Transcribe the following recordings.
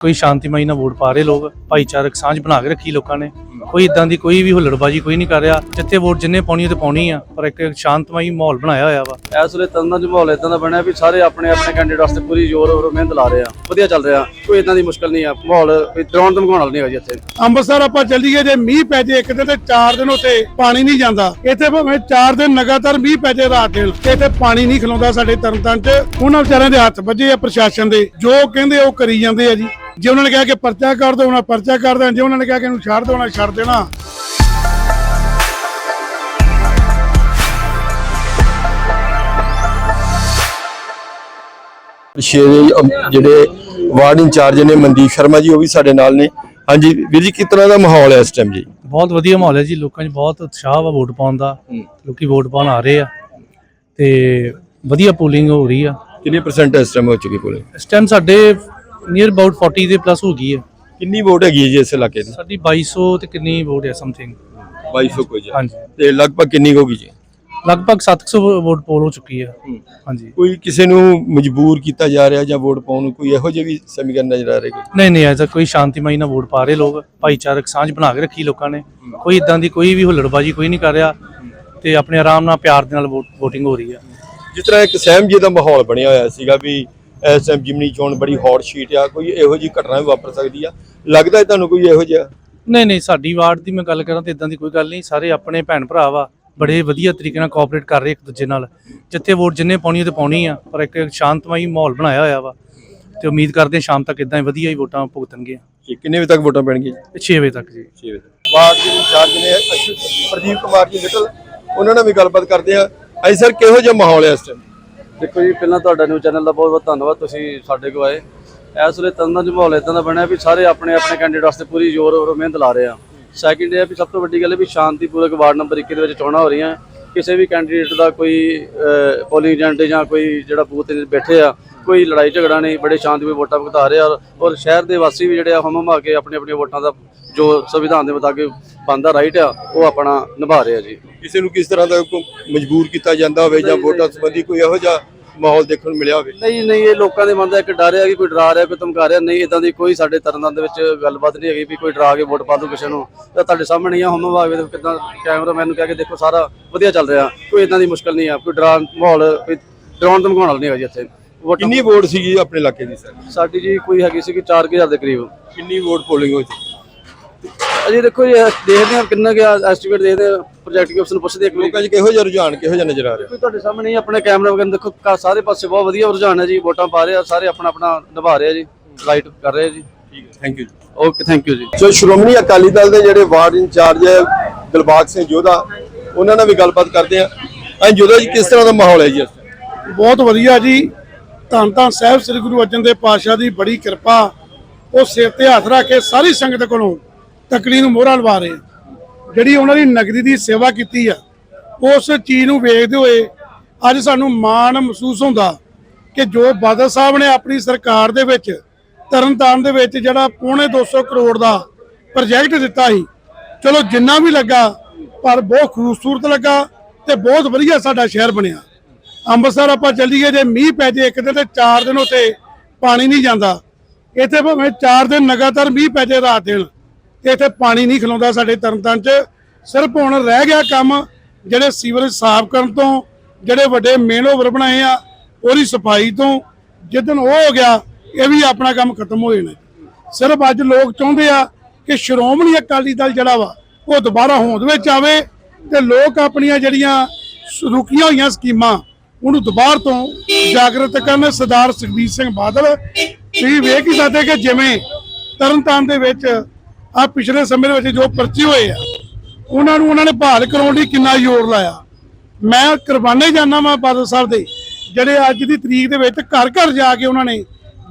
ਕੋਈ ਸ਼ਾਂਤੀਮਈ ਨਾਲ ਵੋਟ ਪਾ ਰਹੇ ਲੋਕ ਭਾਈਚਾਰਕ ਸਾਂਝ ਬਣਾ ਕੇ ਰੱਖੀ ਲੋਕਾਂ ਨੇ। ਕੋਈ ਇਦਾਂ ਦੀ ਕੋਈ ਵੀ ਹੁੱਲੜਬਾਜੀ ਕੋਈ ਨਹੀਂ ਕਰ ਰਿਹਾ। ਜਿੱਥੇ ਵੋਟ ਜਿੰਨੇ ਪਾਉਣੀ ਉਹ ਤੇ ਪਾਉਣੀ ਆ ਪਰ ਇੱਕ ਸ਼ਾਂਤਮਈ ਮਾਹੌਲ ਬਣਾਇਆ ਹੋਇਆ ਵਾ। ਇਸ ਵੇਲੇ ਤੰਦਾਂ ਚ ਮਾਹੌਲ ਇਦਾਂ ਦਾ ਬਣਿਆ ਵੀ ਸਾਰੇ ਆਪਣੇ ਆਪਣੇ ਕੈਂਡੀਡੇਟ ਵਾਸਤੇ ਪੂਰੀ ਜ਼ੋਰ ਔਰ ਮਿਹਨਤ ਲਾ ਰਹੇ ਆ। ਵਧੀਆ ਚੱਲ ਰਿਹਾ। ਕੋਈ ਇਦਾਂ ਦੀ ਮੁਸ਼ਕਲ ਨਹੀਂ ਆ। ਮਾਹੌਲ ਕੋਈ ਡਰਾਉਣ ਧਮਕਾਉਣ ਵਾਲਾ ਨਹੀਂ ਹੋਇਆ ਜੀ ਇੱਥੇ। ਅੰਮ੍ਰਿਤਸਰ ਆਪਾਂ ਚੱਲੀਏ ਜੇ ਮੀਂਹ ਪੈ ਜੇ ਇੱਕ ਦਿਨ ਤੇ 4 ਦਿਨ ਉੱਥੇ ਪਾਣੀ ਨਹੀਂ ਜਾਂਦਾ। ਇੱਥੇ ਭਾਵੇਂ 4 ਦਿਨ ਲਗਾਤਾਰ ਮੀਂਹ ਪੈ ਜੇ ਰਾਤ ਦਿਨ ਤੇ ਇੱਥੇ ਪਾਣੀ ਨਹੀਂ ਖਲੋਂਦਾ ਸਾਡੇ ਤਰਨਤਾਰਨ 'ਚ। ਉਹਨਾਂ ਵਿਚਾਰਿਆਂ ਦੇ ਹੱਥ ਵੱਜੇ ਆ ਪ੍ਰਸ਼ਾਸਨ ਦੇ। ਜੋ ਕਹਿੰਦੇ ਉਹ ਕਰੀ ਜਾਂਦੇ ਆ ਜੀ। ਜੇ ਉਹਨਾਂ ਨੇ ਕਿਹਾ ਕਿ ਪਰਚਾ ਕਰ ਦੋ ਉਹਨਾਂ ਪਰਚਾ ਕਰ ਦੇਣਾ ਜੇ ਉਹਨਾਂ ਨੇ ਕਿਹਾ ਕਿ ਇਹਨੂੰ ਛੱਡ ਦੋ ਉਹਨਾਂ ਛੱਡ ਦੇਣਾ। ਸ਼ੇਰੇ ਜਿਹੜੇ ਵਾਰਡ ਇੰਚਾਰਜ ਨੇ ਮਨਦੀਪ ਸ਼ਰਮਾ ਜੀ ਉਹ ਵੀ ਸਾਡੇ ਨਾਲ ਨੇ। ਹਾਂਜੀ ਵੀਰ ਜੀ ਕਿਸ ਤਰ੍ਹਾਂ ਦਾ ਮਾਹੌਲ ਹੈ ਇਸ ਟਾਈਮ ਜੀ? ਬਹੁਤ ਵਧੀਆ ਮਾਹੌਲ ਹੈ ਜੀ ਲੋਕਾਂ 'ਚ ਬਹੁਤ ਉਤਸ਼ਾਹ ਵਾ ਵੋਟ ਪਾਉਣ ਦਾ। ਲੋਕੀ ਵੋਟ ਪਾਉਣ ਆ ਰਹੇ ਆ। ਤੇ ਵਧੀਆ ਪੋਲਿੰਗ ਹੋ ਰਹੀ ਆ। ਕਿੰਨੇ ਪਰਸੈਂਟ ਇਸ ਟਾਈਮ ਹੋ ਚੁੱਕੀ ਪੋਲਿੰਗ? ਇਸ ਟਾਈਮ ਸਾਡੇ ਨੀਅਰ ਅਬਾਊਟ 40 ਦੇ ਪਲੱਸ ਹੋ ਗਈ ਹੈ। ਕਿੰਨੀ ਵੋਟ ਹੈਗੀ ਹੈ ਜੀ ਇਸ ਇਲਾਕੇ ਦੀ? ਸਾਡੀ 2200 ਤੇ ਕਿੰਨੀ ਵੋਟ ਹੈ ਸਮਥਿੰਗ 2200 ਕੋਈ ਜੀ ਹਾਂਜੀ। ਤੇ ਲਗਭਗ ਕਿੰਨੀ ਹੋਗੀ ਜੀ? ਲਗਭਗ 700 ਵੋਟ ਪੋਲ ਹੋ ਚੁੱਕੀ ਹੈ। ਹਾਂਜੀ। ਕੋਈ ਕਿਸੇ ਨੂੰ ਮਜਬੂਰ ਕੀਤਾ ਜਾ ਰਿਹਾ ਜਾਂ ਵੋਟ ਪਾਉਣ ਨੂੰ? ਕੋਈ ਇਹੋ ਜਿਹੀ ਵੀ ਸਮੀਕਰਨ ਨਜ਼ਰ ਆ ਰਹੀ ਕੋਈ? ਨਹੀਂ ਨਹੀਂ ਐਸਾ ਕੋਈ ਸ਼ਾਂਤੀਮਈ ਨਾਲ ਵੋਟ ਪਾ ਰਹੇ ਲੋਕ। ਭਾਈਚਾਰਕ ਸਾਂਝ ਬਣਾ ਕੇ ਰੱਖੀ ਲੋਕਾਂ ਨੇ। ਕੋਈ ਇਦਾਂ ਦੀ ਕੋਈ ਵੀ ਹੁੱਲੜਬਾਜੀ ਕੋਈ ਨਹੀਂ ਕਰ ਰਿਹਾ ਤੇ ਆਪਣੇ ਆਰਾਮ ਨਾਲ ਪਿਆਰ ਦੇ ਨਾਲ VOTING ਹੋ ਰਹੀ ਹੈ। ਜਿਸ ਤਰ੍ਹਾਂ ਇੱਕ ਸਹਿਮ ਜੀ ਦਾ ਮਾਹੌਲ ਬਣਿਆ ਹੋਇਆ ਸੀਗਾ ਵੀ ਇਸ ਟਾਈਮ ਜਿਮਨੀ ਚੋਣ ਬੜੀ ਹੌਟ ਸ਼ੀਟ ਆ ਕੋਈ ਇਹੋ ਜਿਹੀ ਘਟਨਾ ਵੀ ਵਾਪਰ ਸਕਦੀ ਆ? ਲੱਗਦਾ ਹੈ ਤੁਹਾਨੂੰ ਕੋਈ ਇਹੋ ਜਿਹਾ? ਨਹੀਂ ਨਹੀਂ ਸਾਡੀ ਵਾਰਡ ਦੀ ਮੈਂ ਗੱਲ ਕਰਾਂ ਤੇ ਇਦਾਂ ਦੀ ਕੋਈ ਗੱਲ ਨਹੀਂ। ਸਾਰੇ ਆਪਣੇ ਭੈਣ ਭਰਾ ਵਾ ਬੜੇ ਵਧੀਆ ਤਰੀਕੇ ਨਾਲ ਕੋਆਪਰੇਟ ਕਰ ਰਹੇ ਇੱਕ ਦੂਜੇ ਨਾਲ। ਜਿੱਥੇ ਵੋਟ ਜਿੰਨੇ ਪਾਉਣੀ ਤੇ ਪਾਉਣੀ ਆ ਪਰ ਇੱਕ ਸ਼ਾਂਤਮਈ ਮਾਹੌਲ ਬਣਾਇਆ ਹੋਇਆ ਵਾ। ਤੇ ਉਮੀਦ ਕਰਦੇ ਹਾਂ ਸ਼ਾਮ ਤੱਕ ਇਦਾਂ ਹੀ ਵਧੀਆ ਹੀ ਵੋਟਾਂ ਭੁਗਤਣਗੇ ਕਿ ਕਿੰਨੇ ਵਜੇ ਤੱਕ ਵੋਟਾਂ ਪੈਣਗੀਆਂ 6 ਵਜੇ ਤੱਕ ਜੀ। 6 ਵਜੇ ਵਾਰਡ ਦੇ ਇੰਚਾਰਜ ਨੇ ਅਸ਼ੂ- ਪ੍ਰਦੀਪ ਕੁਮਾਰ ਜੀ ਲਿਟਲ ਉਹਨਾਂ ਨਾਲ ਵੀ ਗੱਲਬਾਤ ਕਰਦੇ ਆ ਅਸੀਂ ਸਰ ਕਿਹੋ ਜਿਹਾ ਮਾਹੌਲ ਹੈ ਇਸ ਟਾਈਮ ਦੇਖੋ ਜੀ ਪਹਿਲਾਂ ਤੁਹਾਡਾ ਨਿਊਜ਼ ਚੈਨਲ ਦਾ ਬਹੁਤ ਬਹੁਤ ਧੰਨਵਾਦ ਤੁਸੀਂ ਸਾਡੇ ਕੋਲ ਆਏ। ਇਸ ਵੇਲੇ ਤੰਦਾਂ ਚ ਮਾਹੌਲ ਇਦਾਂ ਦਾ ਬਣਿਆ ਵੀ ਸਾਰੇ ਆਪਣੇ ਆਪਣੇ ਕੈਂਡੀਡੇਟ ਵਾਸਤੇ ਪੂਰੀ ਜ਼ੋਰ ਔਰ ਮਿਹਨਤ ਲਾ ਰਹੇ ਆ। ਸੈਕਿੰਡ ਇਹ ਆ ਵੀ ਸਭ ਤੋਂ ਵੱਡੀ ਗੱਲ ਹੈ ਵੀ ਸ਼ਾਂਤੀਪੂਰਵਕ ਵਾਰਡ ਨੰਬਰ 21 ਦੇ ਵਿੱਚ ਚੋਣਾਂ ਹੋ ਰਹੀਆਂ। ਕਿਸੇ ਵੀ ਕੈਂਡੀਡੇਟ ਦਾ ਕੋਈ ਪੋਲਿੰਗ ਏਜੰਟ ਜਾਂ ਕੋਈ ਜਿਹੜਾ ਬੂਥ ਤੇ ਬੈਠੇ ਆ ਕੋਈ ਲੜਾਈ ਝਗੜਾ ਨਹੀਂ ਬੜੇ ਸ਼ਾਂਤੀਪੂਰਵਕ ਵੋਟਾਂ ਭੁਗਤਾ ਰਹੇ ਆ ਔਰ- ਔਰ ਸ਼ਹਿਰ ਦੇ ਵਾਸੀ ਵੀ ਜਿਹੜੇ ਆ ਹਮ ਹਮਾ ਕੇ ਆਪਣੀ ਆਪਣੀ ਵੋਟਾਂ ਦਾ ਜੋ ਸੰਵਿਧਾਨ ਦੇ ਮੁਤਾਬਿਕ ਬਣਦਾ ਰਾਈਟ ਆ ਉਹ ਆਪਣਾ ਨਿਭਾ ਰਹੇ ਆ ਜੀ। ਕਿਸੇ ਨੂੰ ਕਿਸ ਤਰ੍ਹਾਂ ਦਾ ਮਜਬੂਰ ਕੀਤਾ ਜਾਂਦਾ ਹੋਵੇ ਜਾਂ ਵੋਟਾਂ ਸੰਬੰਧੀ ਕੋਈ ਇਹੋ ਜਿਹਾ ਮਾਹੌਲ ਦੇਖਣ ਨੂੰ ਮਿਲਿਆ ਹੋਵੇ। ਨਹੀਂ ਨਹੀਂ ਇਹ ਲੋਕਾਂ ਦੇ ਮਨ ਦਾ ਇੱਕ ਡਰ ਹੈ ਕਿ ਕੋਈ ਡਰਾ ਰਿਹਾ ਕੋਈ ਧਮਕਾ ਰਿਹਾ। ਨਹੀਂ ਇਦਾਂ ਦੀ ਕੋਈ ਸਾਡੇ ਤਰਨਤਾਰਨ ਦੇ ਵਿੱਚ ਗੱਲਬਾਤ ਨਹੀਂ ਹੈਗੀ ਵੀ ਕੋਈ ਡਰਾ ਕੇ ਵੋਟ ਪਾ ਦੂ ਕਿਸੇ ਨੂੰ। ਤਾਂ ਤੁਹਾਡੇ ਸਾਹਮਣੇ ਹੀ ਆ ਹਮ ਵਿਭਾਗ ਦੇ ਕਿਦਾਂ ਕੈਮਰਾਮੈਨ ਨੂੰ ਕਹਿ ਕੇ ਦੇਖੋ ਸਾਰਾ ਵਧੀਆ ਚੱਲ ਰਿਹਾ। ਕੋਈ ਇਦਾਂ ਦੀ ਮੁਸ਼ਕਲ ਨਹੀਂ ਆ ਕੋਈ ਡਰਾ ਮਾਹੌਲ ਕੋਈ ਡਰਾਉਣ ਧਮਕਾਉਣ ਵਾਲਾ ਨਹੀਂ ਹੈਗਾ ਜੀ ਇੱਥੇ। ਵੋਟਾਂ ਕਿੰਨੀ ਵੋਟ ਸੀਗੀ ਆਪਣੇ ਇਲਾਕੇ ਦੀ ਸਰ? ਸਾਡੀ ਜੀ ਕੋਈ ਹੈਗੀ ਸੀ ਕਿ 4000 ਦੇ ਕਰੀਬ। ਕਿੰਨੀ ਵੋਟ ਪੋਲਿੰਗ ਹੋਈ ਸੀ? ਅਜੇ ਦੇਖੋ ਜੀ ਦੇਖਦੇ ਹਾਂ ਕਿੰਨਾ ਗਿਆ ਐਸਟੀਮੇਟ ਦੇਖਦੇ ਹਾਂ। ਪ੍ਰੋਜੈਕਟ ਕੇ ਨੂੰ ਪੁੱਛਦੇ ਇੱਕ ਵਾਰੀ? ਲੋਕਾਂ 'ਚ ਕਿਹੋ ਜਿਹਾ ਰੁਝਾਨ ਕਿਹੋ ਜਿਹਾ ਨਜ਼ਰ ਆ ਰਿਹਾ? ਕੋਈ ਤੁਹਾਡੇ ਸਾਹਮਣੇ ਹੀ ਆਪਣੇ ਕੈਮਰਾ ਵਗੈਰਾ ਦੇਖੋ ਕਾ- ਸਾਰੇ ਪਾਸੇ ਬਹੁਤ ਵਧੀਆ ਰੁਝਾਨ ਹੈ ਜੀ ਵੋਟਾਂ ਪਾ ਰਹੇ ਆ ਸਾਰੇ ਆਪਣਾ ਆਪਣਾ ਨਿਭਾ ਰਹੇ ਆ ਜੀ ਰਾਈਟ ਕਰ ਰਹੇ ਆ ਜੀ। ਠੀਕ ਹੈ thank you okay thank you ji. So Shiromani Akali Dal ਦੇ ਜਿਹੜੇ ਵਾਰਡ ਇੰਚਾਰਜ ਹੈ ਦਿਲਬਾਗ ਸਿੰਘ ਜੋਧਾ ਉਹਨਾਂ ਨਾਲ ਵੀ ਗੱਲਬਾਤ ਕਰਦੇ ਆ ਐਂ ਜੋਧਾ ਜੀ ਕਿਸ ਤਰ੍ਹਾਂ ਦਾ ਮਾਹੌਲ ਹੈ ਜੀ ਇਸ time? ਬਹੁਤ ਵਧੀਆ ਜੀ। ਧੰਨ ਧੰਨ ਸਾਹਿਬ ਸ੍ਰੀ ਗੁਰੂ ਅਰਜਨ ਦੇਵ ਪਾਤਸ਼ਾਹ ਦੀ ਬੜੀ ਕਿਰਪਾ। ਉਹ ਸਿਰ ਤੇ ਹੱਥ ਰੱਖ ਕੇ ਸਾਰੀ ਸੰਗਤ ਕੋਲੋਂ ਤਕੜੀ ਨੂੰ ਮੋਹਰਾਂ ਲਵਾ ਰਹੇ ਆ। ਜਿਹੜੀ ਉਹਨਾਂ ਦੀ ਨਗਰੀ ਦੀ ਸੇਵਾ ਕੀਤੀ ਆ, ਉਸ ਚੀਜ਼ ਨੂੰ ਵੇਖਦੇ ਹੋਏ ਅੱਜ ਸਾਨੂੰ ਮਾਣ ਮਹਿਸੂਸ ਹੁੰਦਾ ਕਿ ਜੋ ਬਾਦਲ ਸਾਹਿਬ ਨੇ ਆਪਣੀ ਸਰਕਾਰ ਦੇ ਵਿੱਚ, ਤਰਨਤਾਰਨ ਦੇ ਵਿੱਚ ਜਿਹੜਾ ਪੌਣੇ 200 ਕਰੋੜ ਦਾ ਪ੍ਰੋਜੈਕਟ ਦਿੱਤਾ ਸੀ, ਚਲੋ ਜਿੰਨਾ ਵੀ ਲੱਗਾ, ਪਰ ਬਹੁਤ ਖੂਬਸੂਰਤ ਲੱਗਾ ਤੇ ਬਹੁਤ ਵਧੀਆ ਸਾਡਾ ਸ਼ਹਿਰ ਬਣਿਆ। ਅੰਮ੍ਰਿਤਸਰ ਆਪਾਂ ਚੱਲੀਏ, ਜੇ ਮੀਂਹ ਪੈ ਜੇ ਇੱਕ ਦਿਨ ਤੇ ਚਾਰ ਦਿਨ ਉੱਥੇ ਪਾਣੀ ਨਹੀਂ ਜਾਂਦਾ, ਇੱਥੇ ਭਾਵੇਂ ਚਾਰ ਦਿਨ ਲਗਾਤਾਰ ਮੀਂਹ ਪੈ ਜੇ ਰਾਤ ਦਿਨ ਤੇ ਇੱਥੇ ਪਾਣੀ ਨਹੀਂ ਖਲੋਂਦਾ ਸਾਡੇ ਤਰਨਤਾਰਨ 'ਚ। ਸਿਰਫ ਹੁਣ ਰਹਿ ਗਿਆ ਕੰਮ ਜਿਹੜੇ ਸੀਵਰੇਜ ਸਾਫ਼ ਕਰਨ ਤੋਂ, ਜਿਹੜੇ ਵੱਡੇ ਮੇਨ ਓਵਰ ਬਣਾਏ ਆ, ਉਹਦੀ ਸਫ਼ਾਈ ਤੋਂ। ਜਿੱਦਣ ਉਹ ਹੋ ਗਿਆ, ਇਹ ਵੀ ਆਪਣਾ ਕੰਮ ਖਤਮ ਹੋ ਜਾਣਾ। ਸਿਰਫ ਅੱਜ ਲੋਕ ਚਾਹੁੰਦੇ ਆ ਕਿ ਸ਼੍ਰੋਮਣੀ ਅਕਾਲੀ ਦਲ ਜਿਹੜਾ ਵਾ, ਉਹ ਦੁਬਾਰਾ ਹੋਂਦ ਵਿੱਚ ਆਵੇ ਤੇ ਲੋਕ ਆਪਣੀਆਂ ਜਿਹੜੀਆਂ ਰੁਕੀਆਂ ਹੋਈਆਂ ਸਕੀਮਾਂ, ਉਹਨੂੰ ਦੁਬਾਰਾ ਤੋਂ ਜਾਗਰਤ ਕਰਨ। ਸਰਦਾਰ ਸੁਖਬੀਰ ਸਿੰਘ ਬਾਦਲ, ਤੁਸੀਂ ਵੇਖ ਹੀ ਸਕਦੇ ਕਿ ਜਿਵੇਂ ਤਰਨਤਾਰਨ ਦੇ ਵਿੱਚ ਆ ਪਿਛਲੇ ਸਮੇਂ ਦੇ ਵਿੱਚ ਜੋ ਪਰਚੇ ਹੋਏ ਆ, ਉਹਨਾਂ ਨੂੰ ਉਹਨਾਂ ਨੇ ਬਹਾਲ ਕਰਾਉਣ ਲਈ ਕਿੰਨਾ ਜ਼ੋਰ ਲਾਇਆ। ਮੈਂ ਕੁਰਬਾਨੇ ਜਾਣਾ ਮੈਂ ਬਾਦਲ ਸਾਹਿਬ ਦੇ, ਜਿਹੜੇ ਅੱਜ ਦੀ ਤਰੀਕ ਦੇ ਵਿੱਚ ਘਰ ਘਰ ਜਾ ਕੇ ਉਹਨਾਂ ਨੇ,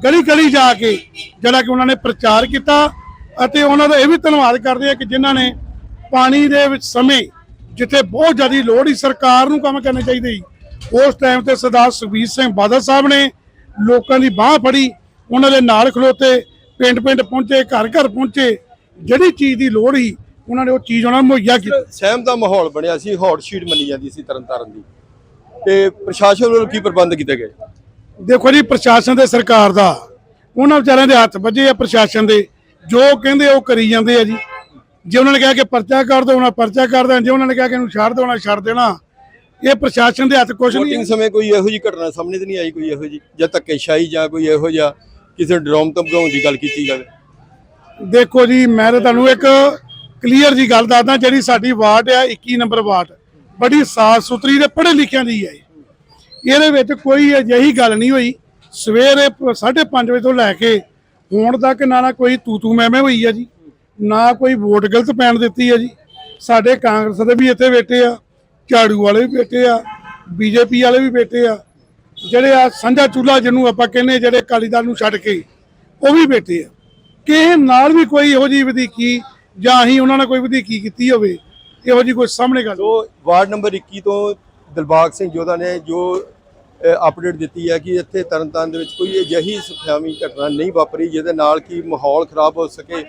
ਗਲੀ ਗਲੀ ਜਾ ਕੇ ਜਿਹੜਾ ਕਿ ਉਹਨਾਂ ਨੇ ਪ੍ਰਚਾਰ ਕੀਤਾ ਅਤੇ ਉਹਨਾਂ ਦਾ ਇਹ ਵੀ ਧੰਨਵਾਦ ਕਰਦੇ ਆ ਕਿ ਜਿਨ੍ਹਾਂ ਨੇ ਪਾਣੀ ਦੇ ਵਿੱਚ ਸਮੇਂ, ਜਿੱਥੇ ਬਹੁਤ ਜ਼ਿਆਦਾ ਲੋੜ ਹੀ ਸਰਕਾਰ ਨੂੰ ਕੰਮ ਕਰਨੇ ਚਾਹੀਦੇ ਸੀ, ਉਸ ਟਾਈਮ ਤੇ ਸਰਦਾਰ ਸੁਖਬੀਰ ਸਿੰਘ ਬਾਦਲ ਸਾਹਿਬ ਨੇ ਲੋਕਾਂ ਦੀ ਬਾਹ ਫੜੀ, ਉਹਨਾਂ ਦੇ ਨਾਲ ਖਲੋਤੇ ਪਿੰਡ ਪਿੰਡ ਪਹੁੰਚੇ ਘਰ ਘਰ ਪਹੁੰਚੇ ਜਿਹੜੀ ਚੀਜ਼ ਦੀ ਲੋੜ ਸੀ ਉਹਨਾਂ ਨੇ ਉਹ ਚੀਜ਼ ਉਹਨਾਂ ਨੂੰ ਮੁਹੱਈਆ ਕੀਤੀ। ਸਹਿਮ ਦਾ ਮਾਹੌਲ ਬਣਿਆ ਸੀ ਹੌਟ ਸ਼ੀਟ ਮੰਨੀ ਜਾਂਦੀ ਸੀ ਤਰਨਤਾਰਨ ਦੀ। ਤੇ ਪ੍ਰਸ਼ਾਸਨ ਵੱਲੋਂ ਕੀ ਪ੍ਰਬੰਧ ਕੀਤੇ ਗਏ? ਦੇਖੋ ਜੀ ਪ੍ਰਸ਼ਾਸਨ ਤੇ ਸਰਕਾਰ ਦਾ ਉਹਨਾਂ ਵਿਚਾਰਿਆਂ ਦੇ ਹੱਥ ਵੱਜੇ ਆ ਪ੍ਰਸ਼ਾਸਨ ਦੇ। ਜੋ ਕਹਿੰਦੇ ਉਹ ਕਰੀ ਜਾਂਦੇ ਆ ਜੀ। ਜੇ ਉਹਨਾਂ ਨੇ ਕਿਹਾ ਕਿ ਪਰਚਾ ਕਰ ਦੋ ਉਹਨਾਂ ਪਰਚਾ ਕਰ ਦੇਣਾ। ਜੇ ਉਹਨਾਂ ਨੇ ਕਿਹਾ ਕਿ ਇਹਨੂੰ ਛੱਡ ਦੋ ਉਹਨਾਂ ਛੱਡ ਦੇਣਾ। ਇਹ ਪ੍ਰਸ਼ਾਸਨ ਦੇ ਹੱਥ ਕੁਝ ਨਹੀਂ VOTING ਸਮੇਂ ਕੋਈ ਇਹੋ ਜਿਹੀ ਘਟਨਾ ਸਾਹਮਣੇ ਤੇ ਨਹੀਂ ਆਈ ਕੋਈ ਇਹੋ ਜਿਹੀ? ਜਾਂ ਧੱਕੇਸ਼ਾਹੀ ਜਾਂ ਕੋਈ ਇਹੋ ਜਿਹਾ ਕਿਸੇ ਡਰੋਮ ਧਮਕਾਉਣ ਦੀ ਗੱਲ ਕੀਤੀ ਜਾਵੇ। ਦੇਖੋ ਜੀ, ਮੈਂ ਤਾਂ ਤੁਹਾਨੂੰ ਇੱਕ ਕਲੀਅਰ ਜੀ ਗੱਲ ਦੱਸਦਾ, ਜਿਹੜੀ ਸਾਡੀ ਵਾਰਡ ਆ 21 ਨੰਬਰ ਵਾਰਡ। ਬੜੀ ਸਾਫ਼ ਸੁਥਰੀ ਤੇ ਪੜ੍ਹੇ ਲਿਖਿਆਂ ਦੀ ਹੈ ਇਹਦੇ ਵਿੱਚ ਕੋਈ ਅਜਿਹੀ ਗੱਲ ਨਹੀਂ ਹੋਈ। ਸਵੇਰੇ 5:30 ਵਜੇ ਤੋਂ ਲੈ ਕੇ ਹੁਣ ਤੱਕ ਨਾ ਨਾ ਕੋਈ ਤੂ ਤੂ ਮੈਂ ਮੈਂ ਹੋਈ ਆ ਜੀ। ਨਾ ਕੋਈ ਵੋਟ ਗਲਤ ਪੈਣ ਦਿੱਤੀ ਹੈ ਜੀ। ਸਾਡੇ ਕਾਂਗਰਸ ਦੇ ਵੀ ਇੱਥੇ ਬੈਠੇ ਆ, ਝਾੜੂ ਵਾਲੇ ਵੀ ਬੈਠੇ ਆ, ਬੀਜੇਪੀ ਵਾਲੇ ਵੀ ਬੈਠੇ ਆ। ਜਿਹੜੇ ਆ ਸਾਂਝਾ ਚੁੱਲ੍ਹਾ ਜਿਹਨੂੰ ਆਪਾਂ ਕਹਿੰਦੇ ਜਿਹੜੇ ਅਕਾਲੀ ਦਲ ਨੂੰ ਛੱਡ ਕੇ, ਉਹ ਵੀ ਬੈਠੇ ਆ। ਕਿਸੇ ਨਾਲ ਵੀ ਕੋਈ ਇਹੋ ਜਿਹੀ ਵਧੀਕੀ ਜਾਂ ਹੀ ਉਹਨਾਂ ਨਾਲ ਕੋਈ ਵਧੀਕੀ ਕੀਤੀ ਹੋਵੇ, ਇਹੋ ਜਿਹੀ ਕੋਈ ਸਾਹਮਣੇ ਗੱਲ ਸੋ ਵਾਰਡ ਨੰਬਰ 21 ਤੋਂ ਦਿਲਬਾਗ ਸਿੰਘ ਜੋਧਾ ਨੇ ਜੋ ਅਪਡੇਟ ਦਿੱਤੀ ਹੈ ਕਿ ਇੱਥੇ ਤਰਨਤਾਰਨ ਦੇ ਵਿੱਚ ਕੋਈ ਅਜਿਹੀ ਸੁਖਾਵੀ ਘਟਨਾ ਨਹੀਂ ਵਾਪਰੀ ਜਿਹਦੇ ਨਾਲ ਕਿ ਮਾਹੌਲ ਖਰਾਬ ਹੋ ਸਕੇ।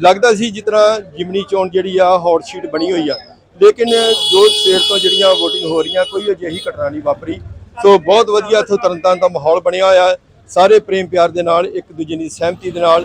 ਲੱਗਦਾ ਸੀ ਜਿਸ ਤਰ੍ਹਾਂ ਜਿਮਨੀ ਚੋਣ ਜਿਹੜੀ ਆ, ਹੌਟ ਸ਼ੀਟ ਬਣੀ ਹੋਈ ਆ। ਲੇਕਿਨ ਜੋ ਸਵੇਰ ਤੋਂ ਜਿਹੜੀਆਂ VOTING ਹੋ ਰਹੀਆਂ, ਕੋਈ ਅਜਿਹੀ ਘਟਨਾ ਨਹੀਂ ਵਾਪਰੀ। ਸੋ ਬਹੁਤ ਵਧੀਆ ਇੱਥੇ ਤਰਨਤਾਰਨ ਦਾ ਮਾਹੌਲ ਬਣਿਆ ਹੋਇਆ। ਸਾਰੇ ਪ੍ਰੇਮ ਪਿਆਰ ਦੇ ਨਾਲ, ਇੱਕ ਦੂਜੇ ਦੀ ਸਹਿਮਤੀ ਦੇ ਨਾਲ